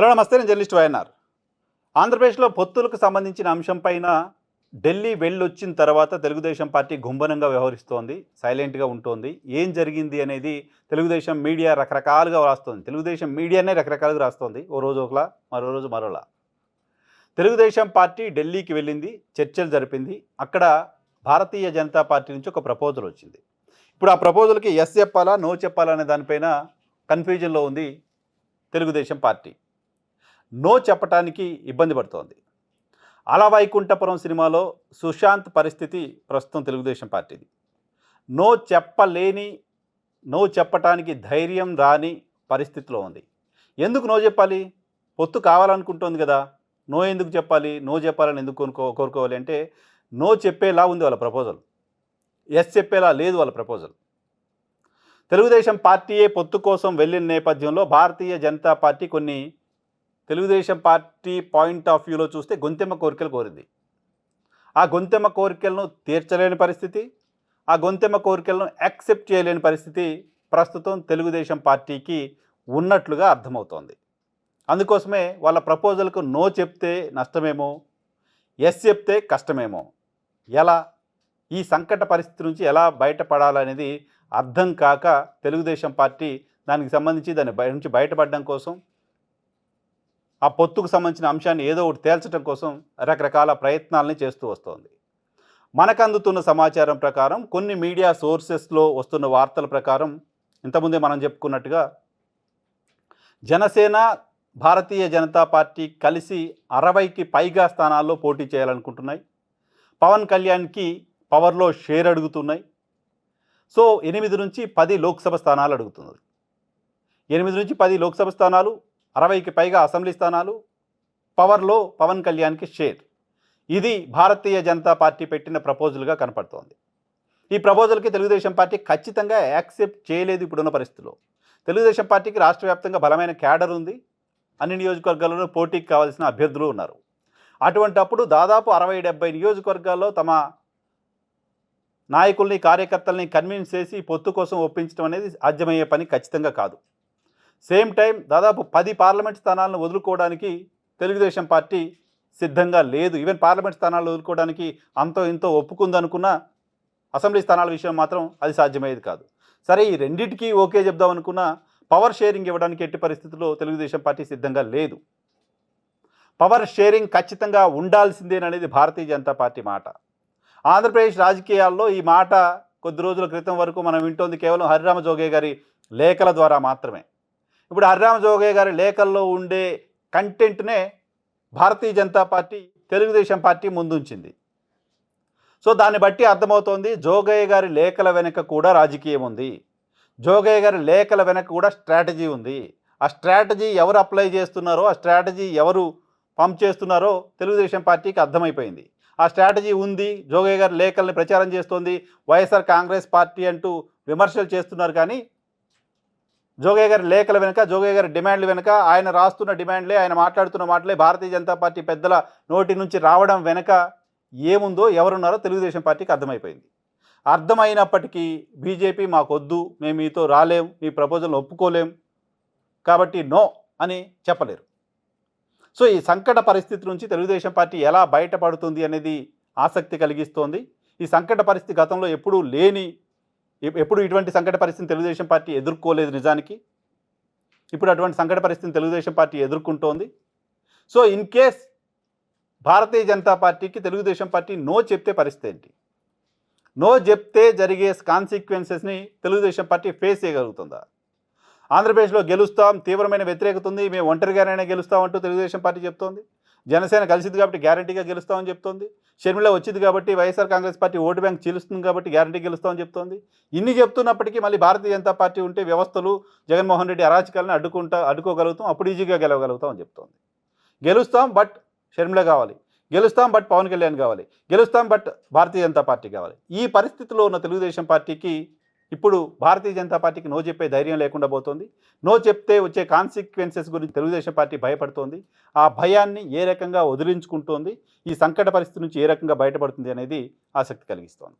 Hello నమస్తే నేను journalist YNR. ఆంధ్రప్రదేశ్లో పొత్తులకు సంబంధించిన అంశంపైన ఢిల్లీ వెళ్ళొచ్చిన తర్వాత తెలుగుదేశం పార్టీ గుంభనంగా వ్యవహరిస్తోంది సైలెంట్గా ఉంటోంది. ఏం జరిగింది అనేది తెలుగుదేశం మీడియా రకరకాలుగా వ్రాస్తోంది. తెలుగుదేశం మీడియానే రకరకాలుగా రాస్తోంది ఓ రోజు ఒకలా మరో రోజు మరోలా. తెలుగుదేశం పార్టీ ఢిల్లీకి వెళ్ళింది చర్చలు జరిపింది. అక్కడ భారతీయ జనతా పార్టీ నుంచి ఒక ప్రపోజల్ వచ్చింది. ఇప్పుడు ఆ ప్రపోజల్కి ఎస్ చెప్పాలా నో చెప్పాలా అనే దానిపైన కన్ఫ్యూజన్లో ఉంది తెలుగుదేశం పార్టీ. నో చెప్పటానికి ఇబ్బంది పడుతోంది. అలా వైకుంఠపురం సినిమాలో సుశాంత్ పరిస్థితి ప్రస్తుతం తెలుగుదేశం పార్టీది. నో చెప్పలేని నో చెప్పటానికి ధైర్యం రాని పరిస్థితిలో ఉంది. ఎందుకు నో చెప్పాలి? పొత్తు కావాలనుకుంటోంది కదా. నో ఎందుకు చెప్పాలి? నో చెప్పాలని ఎందుకు కోరుకో కోరుకోవాలి అంటే నో చెప్పేలా ఉంది వాళ్ళ ప్రపోజల్. ఎస్ చెప్పేలా లేదు వాళ్ళ ప్రపోజల్. తెలుగుదేశం పార్టీయే పొత్తు కోసం వెళ్ళిన నేపథ్యంలో భారతీయ జనతా పార్టీ కొన్ని తెలుగుదేశం పార్టీ పాయింట్ ఆఫ్ వ్యూలో చూస్తే గొంతెమ్మ కోరికలు కోరింది. ఆ గొంతెమ్మ కోరికలను తీర్చలేని పరిస్థితి ఆ గొంతెమ్మ కోరికలను యాక్సెప్ట్ చేయలేని పరిస్థితి ప్రస్తుతం తెలుగుదేశం పార్టీకి ఉన్నట్లుగా అర్థమవుతోంది. అందుకోసమే వాళ్ళ ప్రపోజల్కు నో చెప్తే నష్టమేమో ఎస్ చెప్తే కష్టమేమో ఎలా ఈ సంకట పరిస్థితి నుంచి ఎలా బయటపడాలనేది అర్థం కాక తెలుగుదేశం పార్టీ దానికి సంబంధించి దాని బయ నుంచి బయటపడడం కోసం ఆ పొత్తుకు సంబంధించిన అంశాన్ని ఏదో ఒకటి తేల్చడం కోసం రకరకాల ప్రయత్నాలని చేస్తూ వస్తోంది. మనకు అందుతున్న సమాచారం ప్రకారం కొన్ని మీడియా సోర్సెస్లో వస్తున్న వార్తల ప్రకారం ఇంతకుముందే మనం చెప్పుకున్నట్టుగా జనసేన భారతీయ జనతా పార్టీ కలిసి అరవైకి పైగా స్థానాల్లో పోటీ చేయాలనుకుంటున్నాయి. పవన్ కళ్యాణ్కి పవర్లో షేర్ అడుగుతున్నాయి. సో ఎనిమిది నుంచి పది లోక్సభ స్థానాలు అడుగుతున్నది ఎనిమిది నుంచి పది లోక్సభ స్థానాలు అరవైకి పైగా అసెంబ్లీ స్థానాలు పవర్లో పవన్ కళ్యాణ్కి షేర్. ఇది భారతీయ జనతా పార్టీ పెట్టిన ప్రపోజల్గా కనపడుతోంది. ఈ ప్రపోజల్కి తెలుగుదేశం పార్టీ ఖచ్చితంగా యాక్సెప్ట్ చేయలేదు ఇప్పుడున్న పరిస్థితుల్లో తెలుగుదేశం పార్టీకి రాష్ట్ర వ్యాప్తంగా బలమైన క్యాడర్ ఉంది. అన్ని నియోజకవర్గాల్లోనూ పోటీకి కావాల్సిన అభ్యర్థులు ఉన్నారు. అటువంటప్పుడు దాదాపు అరవై డెబ్బై నియోజకవర్గాల్లో తమ నాయకుల్ని కార్యకర్తల్ని కన్విన్స్ చేసి పొత్తు కోసం ఒప్పించడం అనేది సాధ్యమయ్యే పని ఖచ్చితంగా కాదు. సేమ్ టైం దాదాపు పది పార్లమెంట్ స్థానాలను వదులుకోవడానికి తెలుగుదేశం పార్టీ సిద్ధంగా లేదు. ఈవెన్ పార్లమెంట్ స్థానాలు వదులుకోవడానికి అంతో ఇంతో ఒప్పుకుందనుకున్న అసెంబ్లీ స్థానాల విషయం మాత్రం అది సాధ్యమయ్యేది కాదు. సరే ఈ రెండింటికి ఓకే చెప్దాం అనుకున్న పవర్ షేరింగ్ ఇవ్వడానికి ఎట్టి పరిస్థితుల్లో తెలుగుదేశం పార్టీ సిద్ధంగా లేదు. పవర్ షేరింగ్ ఖచ్చితంగా ఉండాల్సిందేననేది భారతీయ జనతా పార్టీ మాట. ఆంధ్రప్రదేశ్ రాజకీయాల్లో ఈ మాట కొద్ది రోజుల క్రితం వరకు మనం వింటోంది కేవలం హరిరామ జోగే గారి లేఖల ద్వారా మాత్రమే. ఇప్పుడు హరిరామ జోగయ్య గారి లేఖల్లో ఉండే కంటెంట్నే భారతీయ జనతా పార్టీ తెలుగుదేశం పార్టీ ముందుంచింది. సో దాన్ని బట్టి అర్థమవుతోంది జోగయ్య గారి లేఖల వెనుక కూడా రాజకీయం ఉంది. జోగయ్య గారి లేఖల వెనక కూడా స్ట్రాటజీ ఉంది. ఆ స్ట్రాటజీ ఎవరు అప్లై చేస్తున్నారో ఆ స్ట్రాటజీ ఎవరు పంప్ చేస్తున్నారో తెలుగుదేశం పార్టీకి అర్థమైపోయింది. ఆ స్ట్రాటజీ ఉంది జోగయ్య గారి లేఖల్ని ప్రచారం చేస్తోంది వైఎస్ఆర్ కాంగ్రెస్ పార్టీ అంటూ విమర్శలు చేస్తున్నారు కానీ జోగయ్య గారి లేఖల వెనుక జోగయ్య గారి డిమాండ్లు వెనుక ఆయన రాస్తున్న డిమాండ్లే ఆయన మాట్లాడుతున్న మాటలే భారతీయ జనతా పార్టీ పెద్దల నోటి నుంచి రావడం వెనుక ఏముందో ఎవరున్నారో తెలుగుదేశం పార్టీకి అర్థమైపోయింది. అర్థమైనప్పటికీ బీజేపీ మాకొద్దు మేము మీతో రాలేం మీ ప్రపోజల్ని ఒప్పుకోలేం కాబట్టి నో అని చెప్పలేరు. సో ఈ సంకట పరిస్థితి నుంచి తెలుగుదేశం పార్టీ ఎలా బయటపడుతుంది అనేది ఆసక్తి కలిగిస్తోంది. ఈ సంకట పరిస్థితి గతంలో ఎప్పుడూ లేని ఎప్పుడు ఇటువంటి సంకట పరిస్థితిని తెలుగుదేశం పార్టీ ఎదుర్కోలేదు నిజానికి? ఇప్పుడు అటువంటి సంకట పరిస్థితిని Telugu Desam party ఎదుర్కొంటోంది. So in case Bharatiya Janata పార్టీకి తెలుగుదేశం పార్టీ నో చెప్తే పరిస్థితి ఏంటి? నో చెప్తే జరిగే కాన్సిక్వెన్సెస్ని తెలుగుదేశం పార్టీ ఫేస్ చేయగలుగుతుందా? ఆంధ్రప్రదేశ్లో గెలుస్తాం తీవ్రమైన వ్యతిరేకత ఉంది మేము ఒంటరిగానైనా గెలుస్తాం అంటూ తెలుగుదేశం పార్టీ చెప్తోంది. జనసేన కలిసింది కాబట్టి గ్యారంటీగా గెలుస్తామని చెప్తోంది. షర్మిల వచ్చింది కాబట్టి YSR Congress party vote bank చీలుస్తుంది కాబట్టి గ్యారంటీ గెలుస్తామని చెప్తోంది. ఇన్ని చెప్తున్నప్పటికీ మళ్ళీ భారతీయ జనతా పార్టీ ఉంటే వ్యవస్థలు జగన్మోహన్ రెడ్డి అరాచకాలను అడ్డుకుంటా అడ్డుకోగలుగుతాం అప్పుడు ఈజీగా గెలవగలుగుతాం అని చెప్తోంది. గెలుస్తాం బట్ షర్మిల కావాలి. గెలుస్తాం బట్ పవన్ కళ్యాణ్ కావాలి. గెలుస్తాం బట్ భారతీయ జనతా పార్టీ కావాలి. ఈ పరిస్థితిలో ఉన్న తెలుగుదేశం పార్టీకి ఇప్పుడు భారతీయ జనతా పార్టీకి నో చెప్పే ధైర్యం లేకుండా పోతుంది. నో చెప్తే వచ్చే కాన్సిక్వెన్సెస్ గురించి తెలుగుదేశం పార్టీ భయపడుతోంది. ఆ భయాన్ని ఏ రకంగా వదిలించుకుంటోంది? ఈ సంకట పరిస్థితి నుంచి ఏ రకంగా బయటపడుతుంది అనేది ఆసక్తి కలిగిస్తోంది.